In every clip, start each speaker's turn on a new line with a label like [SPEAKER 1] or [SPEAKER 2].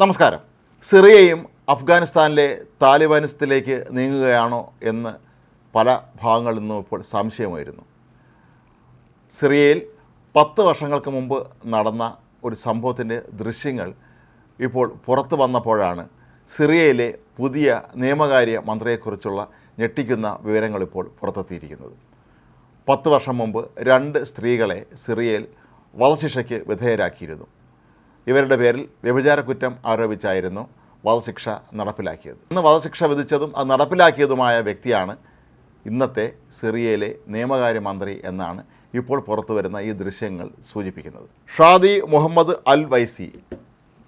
[SPEAKER 1] നമസ്കാരം. സിറിയയും അഫ്ഗാനിസ്ഥാനിലെ താലിബാനിസത്തിലേക്ക് നീങ്ങുകയാണോ എന്ന് പല ഭാഗങ്ങളിൽ നിന്നും ഇപ്പോൾ സംശയമായിരുന്നു. സിറിയയിൽ പത്ത് വർഷങ്ങൾക്ക് മുമ്പ് നടന്ന ഒരു സംഭവത്തിന്റെ ദൃശ്യങ്ങൾ ഇപ്പോൾ പുറത്തു വന്നപ്പോഴാണ് സിറിയയിലെ പുതിയ നിയമകാര്യ മന്ത്രിയെക്കുറിച്ചുള്ള ഞെട്ടിക്കുന്ന വിവരങ്ങൾ ഇപ്പോൾ പുറത്തെത്തിയിരിക്കുന്നത്. പത്ത് വർഷം മുമ്പ് രണ്ട് സ്ത്രീകളെ സിറിയയിൽ വധശിക്ഷയ്ക്ക് വിധേയരാക്കിയിരുന്നു. ഇവരുടെ പേരിൽ വ്യഭിചാര കുറ്റം ആരോപിച്ചായിരുന്നു വധശിക്ഷ നടപ്പിലാക്കിയത്. ഇന്ന് വധശിക്ഷ വിധിച്ചതും അത് നടപ്പിലാക്കിയതുമായ വ്യക്തിയാണ് ഇന്നത്തെ സിറിയയിലെ നിയമകാര്യ മന്ത്രി എന്നാണ് ഇപ്പോൾ പുറത്തു വരുന്ന ഈ ദൃശ്യങ്ങൾ സൂചിപ്പിക്കുന്നത്. ഷാദി മുഹമ്മദ് അൽ വൈസി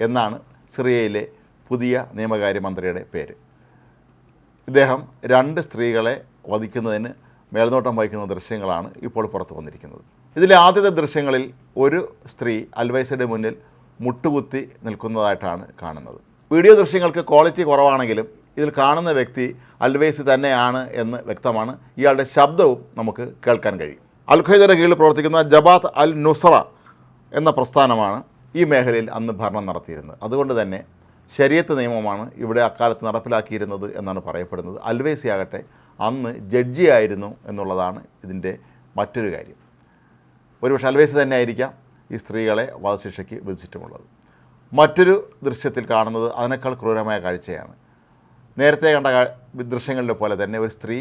[SPEAKER 1] എന്നാണ് സിറിയയിലെ പുതിയ നിയമകാര്യ മന്ത്രിയുടെ പേര്. ഇദ്ദേഹം രണ്ട് സ്ത്രീകളെ വധിക്കുന്നതിന് മേൽനോട്ടം വഹിക്കുന്ന ദൃശ്യങ്ങളാണ് ഇപ്പോൾ പുറത്തു വന്നിരിക്കുന്നത്. ഇതിലെ ആദ്യത്തെ ദൃശ്യങ്ങളിൽ ഒരു സ്ത്രീ അൽവൈസയുടെ മുന്നിൽ മുട്ടുകുത്തി നിൽക്കുന്നതായിട്ടാണ് കാണുന്നത്. വീഡിയോ ദൃശ്യങ്ങൾക്ക് ക്വാളിറ്റി കുറവാണെങ്കിലും ഇതിൽ കാണുന്ന വ്യക്തി അൽവേസ് തന്നെയാണ് എന്ന് വ്യക്തമാണ്. ഇയാളുടെ ശബ്ദവും നമുക്ക് കേൾക്കാൻ കഴിയും. അൽ ഖൈദയുടെ കീഴിൽ പ്രവർത്തിക്കുന്ന ജബാത്ത് അൽ നുസ്ര എന്ന പ്രസ്ഥാനമാണ് ഈ മേഖലയിൽ അന്ന് ഭരണം നടത്തിയിരുന്നത്. അതുകൊണ്ട് തന്നെ ശരീരത്ത് നിയമമാണ് ഇവിടെ അക്കാലത്ത് നടപ്പിലാക്കിയിരുന്നത് എന്നാണ് പറയപ്പെടുന്നത്. അൽവേസി ആകട്ടെ അന്ന് ജഡ്ജിയായിരുന്നു എന്നുള്ളതാണ് ഇതിന്റെ മറ്റൊരു കാര്യം. ഒരുപക്ഷെ അൽവേസി തന്നെ ആയിരിക്കാം ഈ സ്ത്രീകളെ വധശിക്ഷയ്ക്ക് വിധിച്ചിട്ടുമുള്ളത്. മറ്റൊരു ദൃശ്യത്തിൽ കാണുന്നത് അതിനേക്കാൾ ക്രൂരമായ കാഴ്ചയാണ്. നേരത്തെ കണ്ട ദൃശ്യങ്ങളിലെ പോലെ തന്നെ ഒരു സ്ത്രീ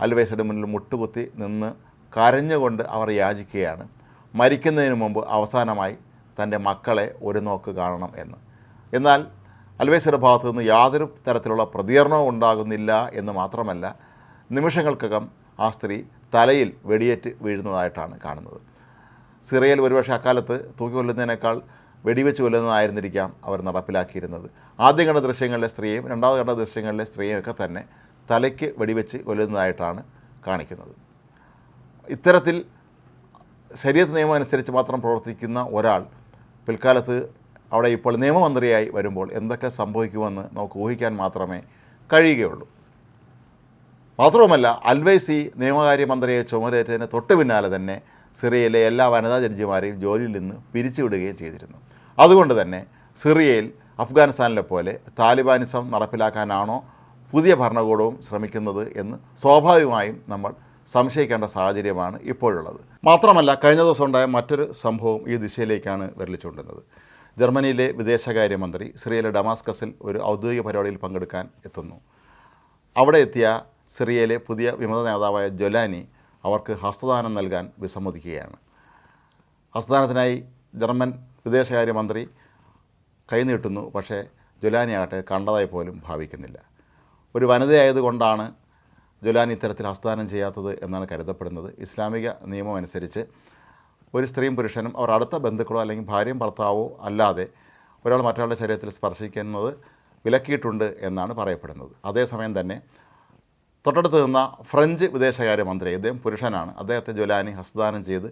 [SPEAKER 1] അൽവൈസയുടെ മുന്നിൽ മുട്ടുകുത്തി നിന്ന് കരഞ്ഞുകൊണ്ട് അവർ യാചിക്കുകയാണ്. മരിക്കുന്നതിന് മുമ്പ് അവസാനമായി തന്റെ മക്കളെ ഒരു നോക്ക് കാണണം എന്ന്. എന്നാൽ അൽവൈസയുടെ ഭാഗത്തു നിന്ന് യാതൊരു തരത്തിലുള്ള പ്രതികരണവും ഉണ്ടാകുന്നില്ല എന്ന് മാത്രമല്ല നിമിഷങ്ങൾക്കകം ആ സ്ത്രീ തലയിൽ വെടിയേറ്റ് വീഴുന്നതായിട്ടാണ് കാണുന്നത്. സിറിയയിൽ ഒരുപക്ഷെ അക്കാലത്ത് തൂക്കി കൊല്ലുന്നതിനേക്കാൾ വെടിവെച്ച് കൊല്ലുന്നതായിരുന്നിരിക്കാം അവർ നടപ്പിലാക്കിയിരുന്നത്. ആദ്യം കണ്ട ദൃശ്യങ്ങളിലെ സ്ത്രീയും രണ്ടാമത് കണ്ട ദൃശ്യങ്ങളിലെ സ്ത്രീയും ഒക്കെ തന്നെ തലയ്ക്ക് വെടിവെച്ച് കൊല്ലുന്നതായിട്ടാണ് കാണിക്കുന്നത്. ഇത്തരത്തിൽ ശരീരത്ത് നിയമം അനുസരിച്ച് മാത്രം പ്രവർത്തിക്കുന്ന ഒരാൾ പിൽക്കാലത്ത് അവിടെ ഇപ്പോൾ നിയമമന്ത്രിയായി വരുമ്പോൾ എന്തൊക്കെ സംഭവിക്കുമെന്ന് നമുക്ക് ഊഹിക്കാൻ മാത്രമേ കഴിയുകയുള്ളൂ. മാത്രവുമല്ല അൽവൈസി നിയമകാര്യ മന്ത്രിയെ ചുമതലയേറ്റതിന് തൊട്ട് പിന്നാലെ തന്നെ സിറിയയിലെ എല്ലാ വനിതാ ജഡ്ജിമാരെയും ജോലിയിൽ നിന്ന് പിരിച്ചുവിടുകയും ചെയ്തിരുന്നു. അതുകൊണ്ട് തന്നെ സിറിയയിൽ അഫ്ഗാനിസ്ഥാനിലെ പോലെ താലിബാനിസം നടപ്പിലാക്കാനാണോ പുതിയ ഭരണകൂടവും ശ്രമിക്കുന്നത് എന്ന് സ്വാഭാവികമായും നമ്മൾ സംശയിക്കേണ്ട സാഹചര്യമാണ് ഇപ്പോഴുള്ളത്. മാത്രമല്ല കഴിഞ്ഞ ദിവസം ഉണ്ടായ മറ്റൊരു സംഭവം ഈ ദിശയിലേക്കാണ് വിരലിച്ചുകൊണ്ടുന്നത് ജർമ്മനിയിലെ വിദേശകാര്യമന്ത്രി സിറിയയിലെ ഡമാസ്കസിൽ ഒരു ഔദ്യോഗിക പരിപാടിയിൽ പങ്കെടുക്കാൻ എത്തുന്നു. അവിടെ എത്തിയ സിറിയയിലെ പുതിയ വിമത നേതാവായ ജൊലാനി അവർക്ക് ഹസ്തദാനം നൽകാൻ വിസമ്മതിക്കുകയാണ്. ഹസ്തദാനത്തിനായി ജർമ്മൻ വിദേശകാര്യമന്ത്രി കൈനീട്ടുന്നു പക്ഷേ ജൊലാനി ആകട്ടെ കണ്ടതായി പോലും ഭാവിക്കുന്നില്ല. ഒരു വനിതയായതുകൊണ്ടാണ് ജൊലാനി ഇത്തരത്തിൽ ഹസ്തദാനം ചെയ്യാത്തത് എന്നാണ് കരുതപ്പെടുന്നത്. ഇസ്ലാമിക നിയമം അനുസരിച്ച് ഒരു സ്ത്രീയും പുരുഷനും അവർ അടുത്ത ബന്ധുക്കളോ അല്ലെങ്കിൽ ഭാര്യയും ഭർത്താവോ അല്ലാതെ ഒരാൾ മറ്റൊരാളുടെ ശരീരത്തിൽ സ്പർശിക്കുന്നത് വിലക്കിയിട്ടുണ്ട് എന്നാണ് പറയപ്പെടുന്നത്. അതേസമയം തന്നെ തൊട്ടടുത്ത് നിന്ന ഫ്രഞ്ച് വിദേശകാര്യമന്ത്രി ഇദ്ദേഹം പുരുഷനാണ്. അദ്ദേഹത്തെ ജൊലാനി ഹസ്തദാനം ചെയ്ത്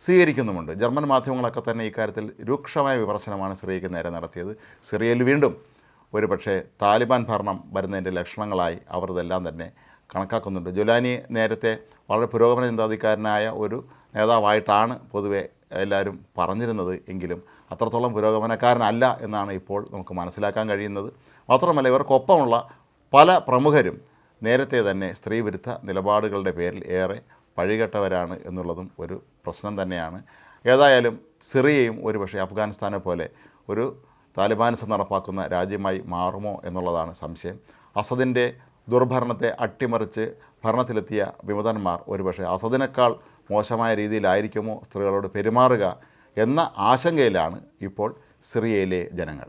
[SPEAKER 1] സ്വീകരിക്കുന്നുമുണ്ട്. ജർമ്മൻ മാധ്യമങ്ങളൊക്കെ തന്നെ ഇക്കാര്യത്തിൽ രൂക്ഷമായ വിമർശനമാണ് സിറിയയ്ക്ക് നേരെ നടത്തിയത്. സിറിയയിൽ വീണ്ടും ഒരു പക്ഷേ താലിബാൻ ഭരണം വരുന്നതിന്റെ ലക്ഷണങ്ങളായി അവർ ഇതെല്ലാം തന്നെ കണക്കാക്കുന്നുണ്ട്. ജൊലാനി നേരത്തെ വളരെ പുരോഗമന ചിന്താധികാരനായ ഒരു നേതാവായിട്ടാണ് പൊതുവെ എല്ലാവരും പറഞ്ഞിരുന്നത്. എങ്കിലും അത്രത്തോളം പുരോഗമനക്കാരനല്ല എന്നാണ് ഇപ്പോൾ നമുക്ക് മനസ്സിലാക്കാൻ കഴിയുന്നത്. മാത്രമല്ല ഇവർക്കൊപ്പമുള്ള പല പ്രമുഖരും നേരത്തെ തന്നെ സ്ത്രീവിരുദ്ധ നിലപാടുകളുടെ പേരിൽ ഏറെ പഴികെട്ടവരാണ് എന്നുള്ളതും ഒരു പ്രശ്നം തന്നെയാണ്. ഏതായാലും സിറിയയും ഒരുപക്ഷെ അഫ്ഗാനിസ്ഥാനെ പോലെ ഒരു താലിബാനിസം നടപ്പാക്കുന്ന രാജ്യമായി മാറുമോ എന്നുള്ളതാണ് സംശയം. അസദിന്റെ ദുർഭരണത്തെ അട്ടിമറിച്ച് ഭരണത്തിലെത്തിയ വിമതന്മാർ ഒരുപക്ഷെ അസദിനേക്കാൾ മോശമായ രീതിയിലായിരിക്കുമോ സ്ത്രീകളോട് പെരുമാറുക എന്ന ആശങ്കയിലാണ് ഇപ്പോൾ സിറിയയിലെ ജനങ്ങൾ.